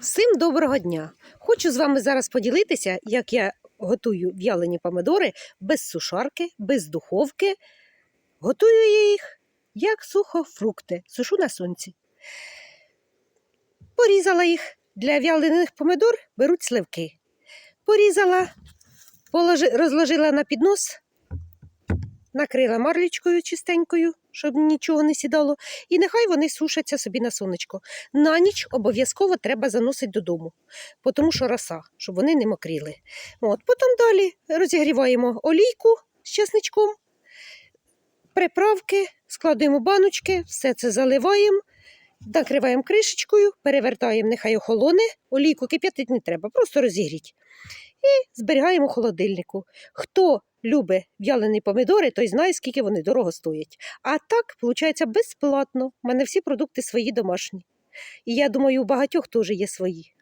Всім доброго дня! Хочу з вами зараз поділитися, як я готую в'ялені помидори без сушарки, без духовки. Готую я їх як сухофрукти, сушу на сонці. Порізала їх. Для в'ялених помидор беруть сливки. Порізала, розложила на піднос, накрила марлічкою чистенькою, щоб нічого не сідало, і нехай вони сушаться собі на сонечко. На ніч обов'язково треба заносити додому, тому що роса, щоб вони не мокріли. От, потім далі розігріваємо олійку з чесничком, приправки, складуємо баночки, все це заливаємо, накриваємо кришечкою, перевертаємо, нехай охолоне, олійку кип'ятити не треба, просто розігріть. І зберігаємо в холодильнику. Хто любить в'ялені помідори, той знає, скільки вони дорого стоять. А так, виходить, безплатно. У мене всі продукти свої домашні. І я думаю, у багатьох теж є свої.